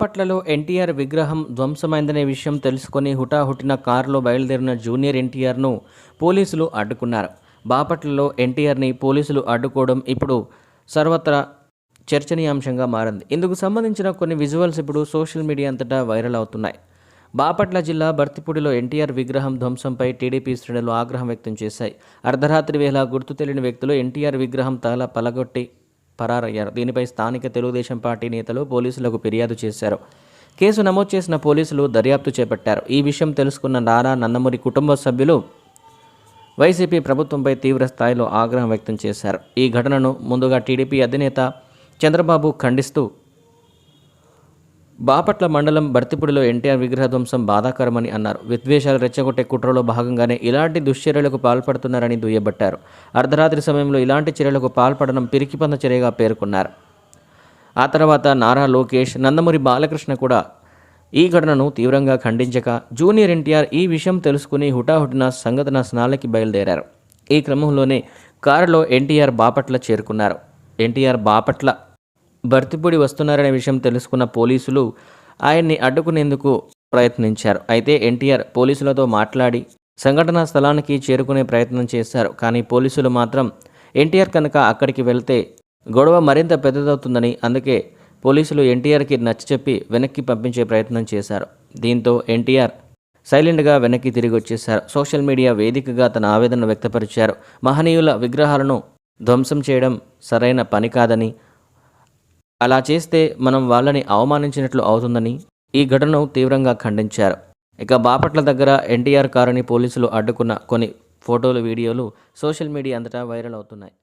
బాపట్లలో ఎన్టీఆర్ విగ్రహం ధ్వంసమైందనే విషయం తెలుసుకొని హుటాహుటిన కారులో బయలుదేరిన జూనియర్ ఎన్టీఆర్ను పోలీసులు అడ్డుకున్నారు. బాపట్లలో ఎన్టీఆర్ని పోలీసులు అడ్డుకోవడం ఇప్పుడు సర్వత్రా చర్చనీయాంశంగా మారింది. ఇందుకు సంబంధించిన కొన్ని విజువల్స్ ఇప్పుడు సోషల్ మీడియా అంతటా వైరల్ అవుతున్నాయి. బాపట్ల జిల్లా బర్తిపూడిలో ఎన్టీఆర్ విగ్రహం ధ్వంసంపై టీడీపీ శ్రేణులు ఆగ్రహం వ్యక్తం చేశాయి. అర్ధరాత్రి వేళ గుర్తు తెలియని వ్యక్తులు ఎన్టీఆర్ విగ్రహం తల పలగొట్టి పరారయ్యారు. దీనిపై స్థానిక తెలుగుదేశం పార్టీ నేతలు పోలీసులకు ఫిర్యాదు చేశారు. కేసు నమోదు చేసిన పోలీసులు దర్యాప్తు చేపట్టారు. ఈ విషయం తెలుసుకున్న నారా నందమూరి కుటుంబ సభ్యులు వైసీపీ ప్రభుత్వంపై తీవ్ర స్థాయిలో ఆగ్రహం వ్యక్తం చేశారు. ఈ ఘటనను ముందుగా టీడీపీ అధినేత చంద్రబాబు ఖండిస్తూ బాపట్ల మండలం బర్తిపూడిలో ఎన్టీఆర్ విగ్రహ ధ్వంసం బాధాకరమని అన్నారు. విద్వేషాలు రెచ్చగొట్టే కుట్రలో భాగంగానే ఇలాంటి దుశ్చర్యలకు పాల్పడుతున్నారని దుయ్యబట్టారు. అర్ధరాత్రి సమయంలో ఇలాంటి చర్యలకు పాల్పడడం పిరికిపంద చర్యగా పేర్కొన్నారు. ఆ తర్వాత నారా లోకేష్ నందమూరి బాలకృష్ణ కూడా ఈ ఘటనను తీవ్రంగా ఖండించక జూనియర్ ఎన్టీఆర్ ఈ విషయం తెలుసుకుని హుటాహుటిన సంఘటన స్నాలకి బయలుదేరారు. ఈ క్రమంలోనే కారులో ఎన్టీఆర్ బాపట్ల చేరుకున్నారు. ఎన్టీఆర్ బాపట్ల భర్తిపూడి వస్తున్నారనే విషయం తెలుసుకున్న పోలీసులు ఆయన్ని అడ్డుకునేందుకు ప్రయత్నించారు. అయితే ఎన్టీఆర్ పోలీసులతో మాట్లాడి సంఘటనా స్థలానికి చేరుకునే ప్రయత్నం చేశారు. కానీ పోలీసులు మాత్రం ఎన్టీఆర్ కనుక అక్కడికి వెళ్తే గొడవ మరింత పెద్దదవుతుందని అందుకే పోలీసులు ఎన్టీఆర్కి నచ్చచెప్పి వెనక్కి పంపించే ప్రయత్నం చేశారు. దీంతో ఎన్టీఆర్ సైలెంట్గా వెనక్కి తిరిగి వచ్చేశారు. సోషల్ మీడియా వేదికగా తన ఆవేదన వ్యక్తపరిచారు. మహనీయుల విగ్రహాలను ధ్వంసం చేయడం సరైన పని కాదని అలా చేస్తే మనం వాళ్ళని అవమానించినట్లు అవుతుందని ఈ ఘటనను తీవ్రంగా ఖండించారు. ఇక బాపట్ల దగ్గర ఎన్టీఆర్ కారుని పోలీసులు అడ్డుకున్న కొన్ని ఫోటోలు వీడియోలు సోషల్ మీడియా అంతటా వైరల్ అవుతున్నాయి.